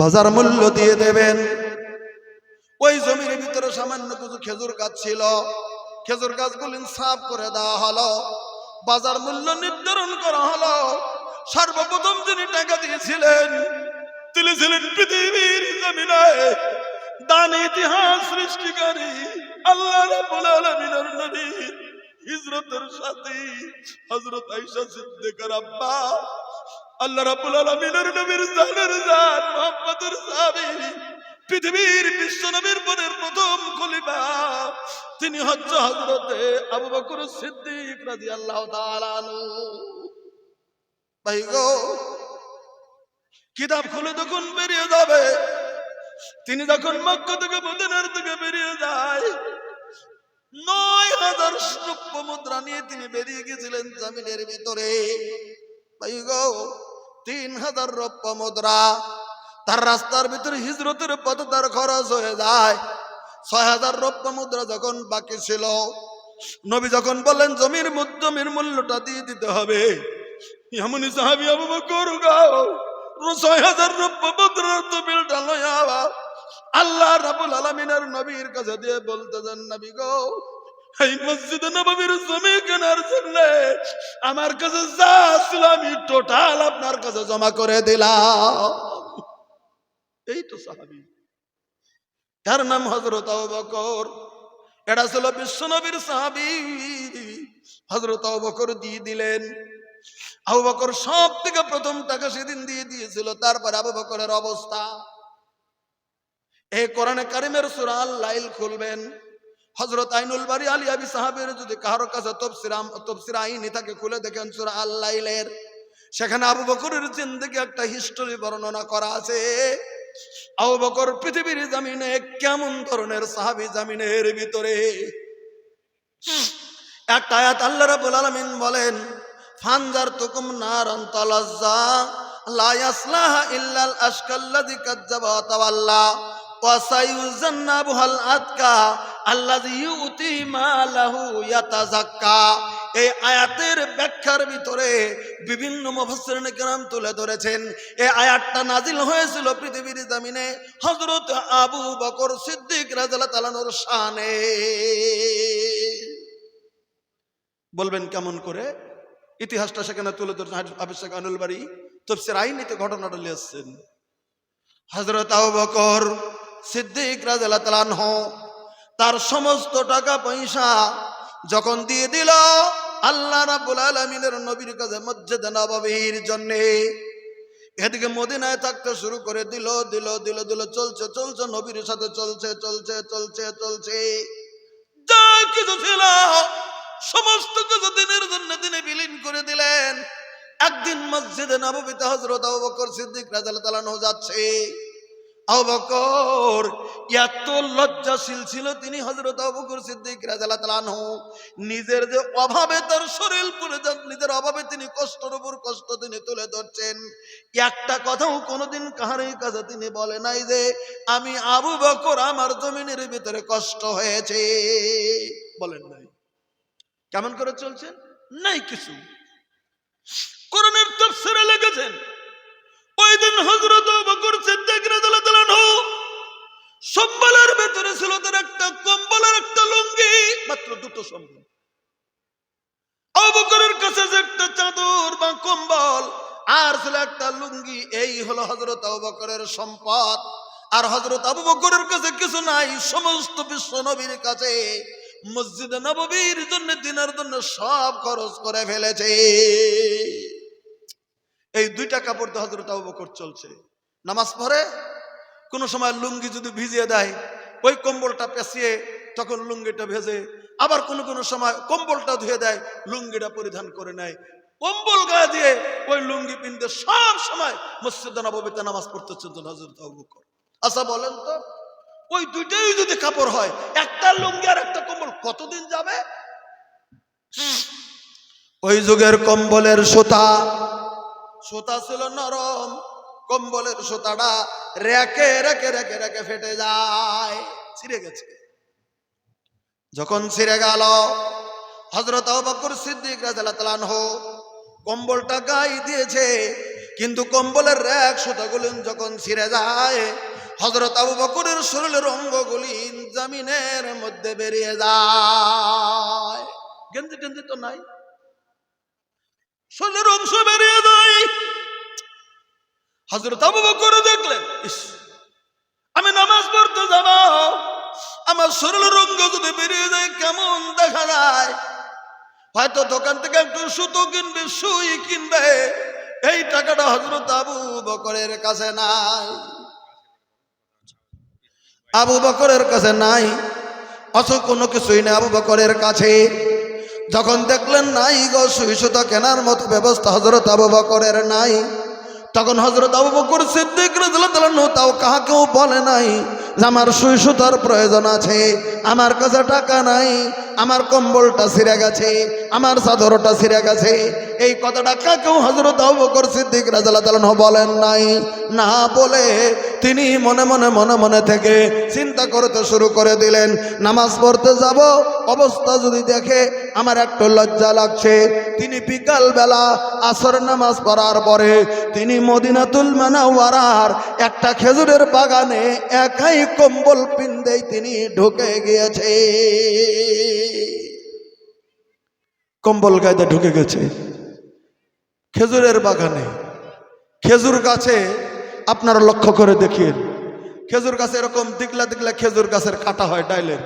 বাজার মূল্য দিয়ে দেবেন। ওই জমির ভিতরে সামান্য কিছু খেজুর গাছ ছিল। খেজুর গাছগুলি সাফ করে দেওয়া হলো। বাজার মূল্য নির্ধারণ করা হলো। সর্বপ্রথম যিনি টাকা দিয়েছিলেন, তিনি ছিলেন পৃথিবীর জমিনে দান ইতিহাস সৃষ্টিকারী, আল্লাহ রাব্বুল আলামিনের নবী, হিজরতের সাথে, হযরত আয়েশা আব্বা। আল্লাহ রাব্বুল আলামিনের নবীর জানের জান, মুহাম্মদের সাহাবী, পৃথিবীর বিশ্ব নবীর পরের প্রথম খলিফা। তিনি হচ্ছে হযরতে আবু বকর সিদ্দিক রাদিয়াল্লাহু তাআলা ভাই গো, কিতাব খুলে যখন বেরিয়ে যাবে, তিনি যখন মক্কা থেকে মদিনার থেকে বেরিয়ে যায়, নয় হাজার রূপ্য মুদ্রা নিয়ে তিনি বেরিয়ে গেছিলেন জামিনের ভিতরে। ভাই গো তিন হাজার রৌপ্য মুদ্রা। তার রাস্তার ভিতরে হিজরতের পথে তার খরচ হয়ে যায়। ছয় হাজার রৌপ্য মুদ্রা যখন বাকি ছিল, নবী যখন বললেন, জমির জমির মূল্যটা দিয়ে দিতে হবে। এমনই সাহাবি, আবু বকর গাও ছয় হাজার রৌপ্য মুদ্রার তো বিলটা লয়া আল্লাহ রাবুল আলমিনের নবীর কাছে দিয়ে বলতেছেন নবী গো এই মসজিদ জমি কেনার জন্য আমার কাছে যা ছিল আমি টোটাল আপনার কাছে জমা করে দিলাম। এই তো সাহাবি। তার নাম হজরত এটা ছিল সাহাবি। হজরত দিয়ে দিলেন। আবু বকর সব থেকে প্রথম টাকা সেদিন দিয়ে দিয়েছিল, তারপরে আবু বকরের অবস্থা। এই কোরআনে কারিমের সুরা আল লাইল খুলবেন। হজরত আইনুল বাড়ি আলী আবি সাহাবের যদি কারও কাছে তফসিরাম তফসির আইনি থাকে, খুলে দেখেন সুরা আল লাইলের। সেখানে আবু বকরের জিন্দগি একটা হিস্টোরি বর্ণনা করা আছে। আবু বকর পৃথিবীর জামিনে কেমন ধরনের সাহাবি জামিনের ভিতরে? একটা আয়াত আল্লাহ রাব্বুল আলামিন বলেন, ফানজার তুকুম নারান তালাজ্জা, লা ইয়াসলাহা ইল্লাল আশকাল্লাযী কাজ্জাবা ওয়া তাওয়াল্লা, ওয়া আতকা মালাহু এই আয়াতের ব্যাখ্যার ভিতরে বিভিন্ন মুফাসসিরিন কেরাম তুলে ধরেছেন। এই আয়াতটা নাজিল হয়েছিল পৃথিবীর জমিনে হযরত আবু বকর সিদ্দিক রাদিয়াল্লাহু তাআলার শানে। বলবেন কেমন করে? ইতিহাসটা সেখানে তুলে ধরছেন আবিষ্কার আনুল বাড়ি তফসির আইনিতে ঘটনাটা লিখছেন হজরত আবু বকর সিদ্দিক রাদিয়াল্লাহু তার সমস্ত টাকা পয়সা যখন দিয়ে দিল, আল্লাহ রাব্বুল আলামিনের নবীর কাছে মসজিদ নববীর জন্য এদিকে মদিনায় থাকতে শুরু করে দিল দিল দিল দিল, চলছে চলছে, নবীর সাথে চলছে চলছে চলছে চলছে। যা কিছু ছিল, সমস্ত কিছু দিনের জন্য তিনি বিলীন করে দিলেন। একদিন মসজিদে নববীতে হজরত আবু বকর সিদ্দিক তাআলা আনহু যাচ্ছে। আবু বকর, এত লজ্জাশীল ছিল তিনি হজরত আবু বকর সিদ্দিক তাআলা নিজের যে অভাবে তার শরীর পুড়ে নিজের অভাবে তিনি কষ্টের উপর কষ্ট তিনি তুলে ধরছেন। একটা কথাও কোনোদিন কাহারই কাছে তিনি বলে নাই যে, আমি আবু বকর আমার জমিনের ভিতরে কষ্ট হয়েছে। বলেন নাই। কেমন করে চলছেন নাই কিছু। কোরআনের তাফসীরে লিখেছেন ওই দিন হযরত আবু বকর সিদ্দিক রাদিয়াল্লাহু সম্বলের ভেতরে ছিল তার একটা কম্বলের একটা লুঙ্গি, মাত্র দুটো সম্বল। আবু বকরের কাছে যে একটা চাদর বা কম্বল, আর ছিল একটা লুঙ্গি, এই হলো হযরত আবু বকরের সম্পদ। আর হযরত আবু বকরের কাছে কিছু নাই, সমস্ত বিশ্ব নবীর কাছে মসজিদ নববীর জন্য, দিনের জন্য সব খরচ করে ফেলেছে। এই দুইটা কাপড় তো হজরত আবু বকর চলছে। নামাজ পড়ে, কোনো সময় লুঙ্গি যদি ভিজিয়ে দেয়, ওই কম্বলটা পেঁচিয়ে তখন লুঙ্গিটা ভেজে, আবার কোনো কোনো সময় কম্বলটা ধুয়ে দেয়, লুঙ্গিটা পরিধান করে নেয়। কম্বল গায়ে দিয়ে ওই লুঙ্গি পিনতে সব সময় মসজিদ নববীতে নামাজ পড়তে চলতেন হজরত আবু বকর। আচ্ছা বলেন তো, ওই দুইটাই যদি কাপড় হয়, একটা লুঙ্গি আর একটা কম্বল কতদিন যাবে? ওই যুগের কম্বলের সুতা সুতা ছিল নরম, কম্বলের সুতাটা রেখে রেখে রেখে রেখে ফেটে যায়। ছিঁড়ে গেছে। যখন ছিঁড়ে গেল হজরত বকর সিদ্দিক আনহু কম্বলটা গায়ে দিয়েছে, কিন্তু কম্বলের র্যাক সুতাগুলি যখন ছিঁড়ে যায় হজরত আবু বকুরের শরীরের অঙ্গগুলি জামিনের মধ্যে বেরিয়ে যায়। গেঞ্জি টেঞ্জি তো নাই। শরীরের অংশ বেরিয়ে যায়। হজরত আবু বকর দেখলেন, ইস, আমি নামাজ পড়তে যাব, আমার শরীরের অঙ্গ যদি বেরিয়ে যায়, কেমন দেখা যায়? হয়তো দোকান থেকে একটু সুতো কিনবে, সুই কিনবে, এই টাকাটা হজরত আবু বকরের কাছে নাই। আবু বকরের কাছে নাই অথ কোনো কিছুই নেই আবু বকরের কাছে। যখন দেখলেন নাই গো সুইসুতা কেনার মতো ব্যবস্থা হজরত আবু বকরের নাই। তখন হজরত আবু বকর সিদ্দিক রাদিয়াল্লাহু তাও কাহাকেও বলে নাই যে আমার সুইসুতার প্রয়োজন আছে, আমার কাছে টাকা নাই, আমার কম্বলটা ছিঁড়ে গেছে আমার চাদরটা ছিঁড়ে গেছে। এই কথাটা কাকেও হজরত আবু বকর সিদ্দিক রাদিয়াল্লাহু বলেন নাই। না বলে তিনি মনে মনে মনে মনে থেকে চিন্তা করতে শুরু করে দিলেন। নামাজ পড়তে যাব, অবস্থা যদি দেখে আমার একটু লজ্জা লাগছে। তিনি বিকাল বেলা আসর নামাজ পড়ার পরে তিনি মদিনাতুল মানাওয়ারার একটা খেজুরের বাগানে একাই কম্বল পিন্দেই তিনি ঢুকে গিয়েছে। কম্বল গায়ে ঢুকে গেছে। খেজুরের বাগানে। খেজুর গাছে আপনারা লক্ষ্য করে দেখিয়ে খেজুর গাছে এরকম দিকলা দিকলা খেজুর গাছের কাটা হয় ডাইলের।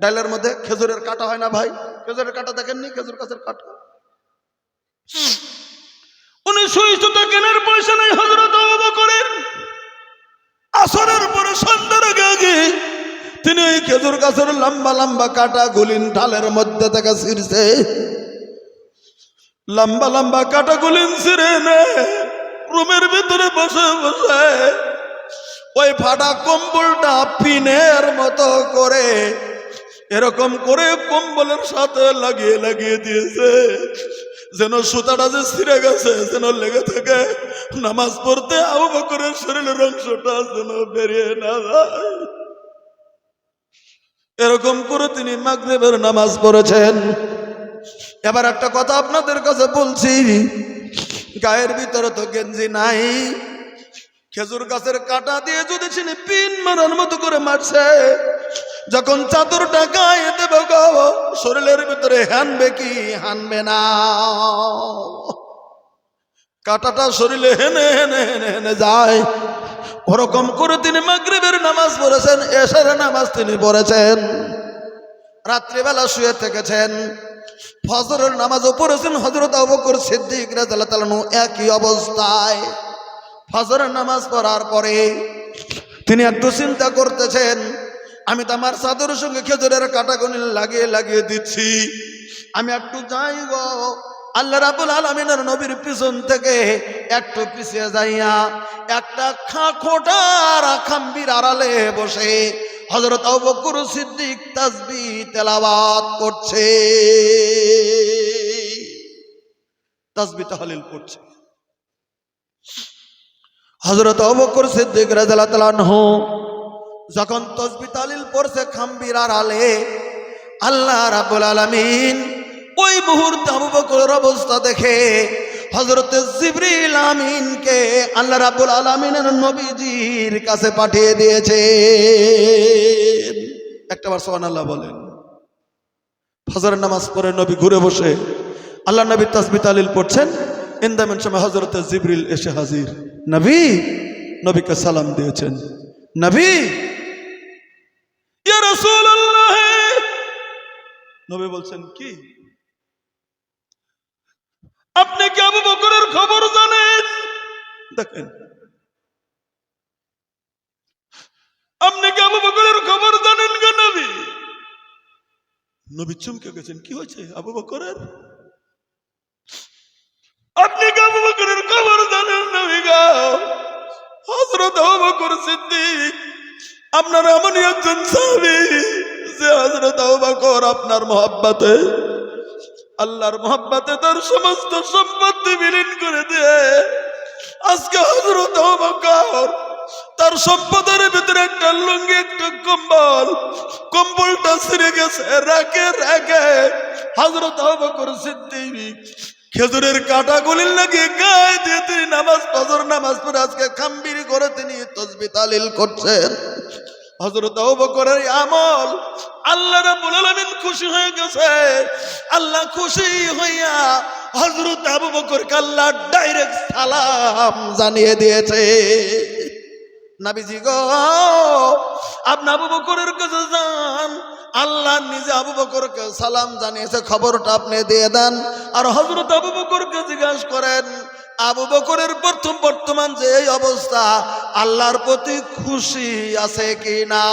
ডাইলের মধ্যে খেজুরের কাটা হয় না ভাই? খেজুরের কাটা দেখেননি খেজুর গাছের কাটা। উনি সুই সুতো কেনার পয়সা নাই হজরত করেন আসরের পরে সন্ধ্যার আগে তিনি ওই খেজুর গাছের লম্বা লম্বা কাটা গুলিন ঢালের মধ্যে থেকে ছিঁড়ছে। লম্বা লম্বা কাটা গুলিন ছিঁড়ে নে। রুমের ভিতরে বসে বসে ওই ফাটা কম্বলটা পিনের মতো করে এরকম করে কম্বলের সাথে লাগিয়ে লাগিয়ে দিয়েছে। যেন সুতাটা যে ছিঁড়ে গেছে, যেন লেগে থাকে নামাজ পড়তে আবু বকরের শরীরের অংশটা যেন বেরিয়ে না যায়। এরকম করে তিনি মাগরেবের নামাজ পড়েছেন। এবার একটা কথা আপনাদের কাছে বলছি। গায়ের ভিতরে তো গেঞ্জি নাই। খেজুর গাছের কাটা দিয়ে যদি তিনি পিন মারার মতো করে মারছে, যখন চাদরটা গায়ে দেবে শরীরের ভিতরে হানবে কি, হানবে না। কাটাটা শরীরে হেনে হেনে হেনে হেনে যায়। ওরকম করে তিনি মাগরিবের নামাজ পড়েছেন এশার নামাজ তিনি পড়েছেন। রাত্রিবেলা শুয়ে থেকেছেন। ফজরের নামাজও পড়েছেন হজরত আবকর সিদ্দিক রাদিয়াল্লাহু তাআলা একই অবস্থায়। ফজরের নামাজ পড়ার পরে তিনি একটু চিন্তা করতেছেন, আমি তো আমার চাদরের সঙ্গে খেজুরের কাটাগুনি লাগিয়ে লাগিয়ে দিচ্ছি। আমি একটু যাই গো, আল্লাহ রাবুল আলমিনের নবীর পিছন থেকে একটু পিছিয়ে যাইয়া একটা খাখোটার খাম্বির আড়ালে বসে হজরত অবকুর সিদ্দিক তাসবি তেলাবাত করছে। তাসবি তাহলিল করছে হজরত অবকুর সিদ্দিক রাজাল্লাহ তালানহু যখন তসবি তালিল পড়ছে খাম্বির আড়ালে আল্লাহ রাব্বুল আলামিন ওই মুহূর্তে আবু বকরের অবস্থা দেখে হজরত জিবরিল আমিনকে আল্লাহ রাব্বুল আলামিনের নবীজির কাছে পাঠিয়ে দিয়েছে একটাবার আল্লাহ বলেন। ফজরের নামাজ পড়ে নবী ঘুরে বসে আল্লাহ নবী তাসবি তালিল পড়ছেন। ইন্দামেন সময় হজরত জিবরিল এসে হাজির। নবী, নবীকে সালাম দিয়েছেন। নবী নবী বলছেন, কি? আপনি কি আবু বকরের খবর জানেন? দেখেন। আপনি কি আবু বকরের খবর জানেন গো নবী? নবী চমকে গেছেন। কি হয়েছে আবু বকরের? আপনি কি আবু বকরের খবর জানেন নবী গো? হযরত আবু বকর সিদ্দিক, আপনার এমনই একজন সাহাবী যে হজরত আবু বকর আপনার মহব্বতে আল্লাহর মহব্বতে তার সমস্ত সম্পত্তি বিলীন করে দিয়ে আজকে বকর তার সম্পদের ভিতরে একটা লুঙ্গি, একটা কম্বল, কম্বলটা ছিঁড়ে গেছে। রাখে রাখে বকর সিদ্দিক খেজুরের কাটা গুলির লাগে গায়ে দিয়ে তিনি নামাজ নামাজ পড়ে আজকে খাম্বিরি করে তিনি তসবি তালিল করছেন। হজরত আবু বকরের আমল, আল্লাহ রাব্বুল আলামিন খুশি হয়ে গেছে। আল্লাহ খুশি হইয়া হযরত আবু বকরকে আল্লাহ ডাইরেক্ট সালাম জানিয়ে দিয়েছে। নাবিজি গো, আপনি আবু বকরের কাছে যান। আল্লাহ নিজে আবু বকরকে সালাম জানিয়েছে, খবরটা আপনি দিয়ে দেন। আর হজরত আবু বকরকে জিজ্ঞাসা করেন, আবু বকরের প্রথম বর্তমান যে এই অবস্থা আল্লাহর প্রতি খুশি আছে কি না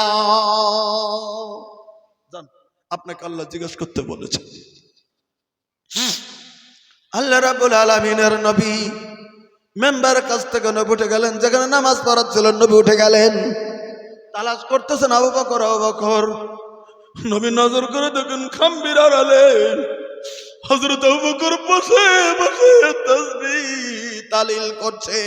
আপনাকে আল্লাহ জিজ্ঞেস করতে বলেছে। আল্লাহ রাবুল আলমিনের নবী মেম্বার কাছ থেকে নবী উঠে গেলেন, যেখানে নামাজ পড়াচ্ছিল নবী উঠে গেলেন। তালাশ করতেছেন আবু বকর আবু বকর। নবী নজর করে দেখেন খাম্বির আড়ালেন হজরত আবু বকর বসে বসে তসবি তালিল করছে।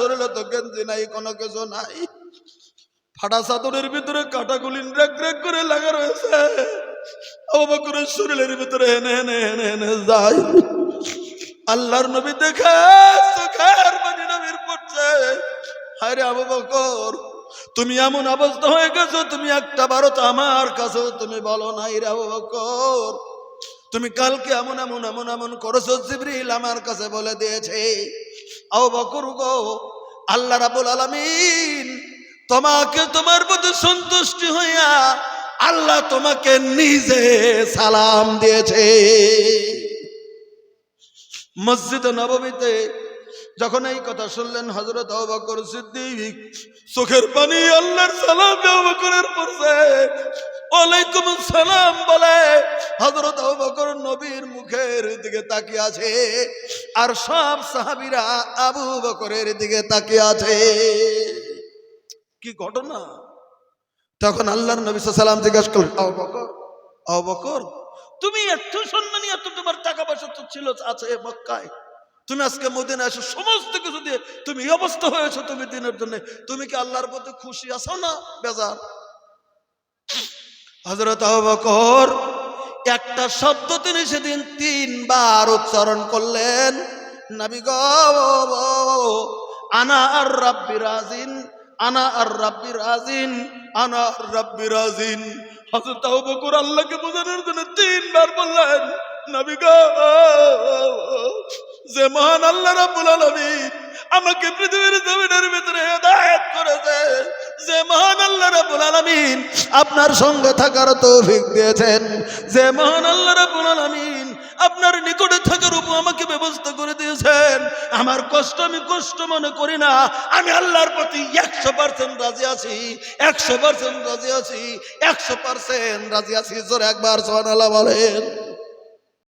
শরীরে তো গেঞ্জি নাই, কোনো কিছু নাই। ফাটা চাদরের ভিতরে কাটাগুলি রেক রেক করে লাগা রয়েছে। আবু বকরের শরীরের ভিতরে হেনে হেনে হেনে হেনে যায়। আল্লাহর নবী দেখে, চোখের পানি নবীর পড়ছে। হায় রে আবু বকর, তুমি এমন অবস্থা হয়ে গেছো, তুমি একটা বারো তো আমার কাছেও তুমি বলো নাই রে আবু বকর। তুমি কালকে এমন এমন এমন এমন করেছ, জিবরিল আমার কাছে বলে দিয়েছে। আল্লাহ রাবুল আলামিন তোমাকে তোমার প্রতি সন্তুষ্টি হইয়া আল্লাহ তোমাকে নিজে সালাম দিয়েছে। মসজিদে নবমীতে যখন এই কথা শুনলেন হজরত সিদ্দিক, চোখের পানি আল্লাহর সালাম অবকরের ওয়ালাইকুম সালাম বলে হজরত অবকর নবীর মুখের দিকে তাকিয়ে আছে আর সব সাহাবীরা আবু বকরের দিকে তাকিয়ে আছে। কি ঘটনা? তখন আল্লাহর নবী সাল্লাম জিজ্ঞাসা করলেন, আবু বকর আবু বকর, তুমি এত সম্মানী এত তোমার টাকা পয়সা তো ছিল আছে মক্কায়। তুমি আজকে মদিনা এসে সমস্ত কিছু দিয়ে তুমি অবস্থা হয়েছো তুমি দিনের জন্য। তুমি কি আল্লাহর প্রতি খুশি আছো না বেজার? হজরত বকর, একটা শব্দ তিনি সেদিন তিনবার উচ্চারণ করলেন, নবী আনা আর রাব্বি রাজিন, আনা আর রাব্বি রাজিন, আনা আর রাব্বি রাজিন। হযরত আবু বকর আল্লাহকে বোঝানোর জন্য তিনবার বললেন, নবী যে মহান আল্লাহ রাব্বুল আলামিন আমাকে পৃথিবীর জমিনের ভিতরে হেদায়েত করেছে যে মহান আল্লাহ রাব্বুল আলামিন আপনার সঙ্গে থাকার তৌফিক দিয়েছেন যে মহান আল্লাহ রাব্বুল আলামিন আপনার নিকটে থাকার উপর আমাকে ব্যবস্থা করে দিয়েছেন। আমার কষ্ট আমি কষ্ট মনে করি না, আমি আল্লাহর প্রতি একশো পার্সেন্ট রাজি আছি, একশো পার্সেন্ট রাজি আছি, একশো পার্সেন্ট রাজি আছি। জোরে একবার সোহান আল্লাহ বলেন।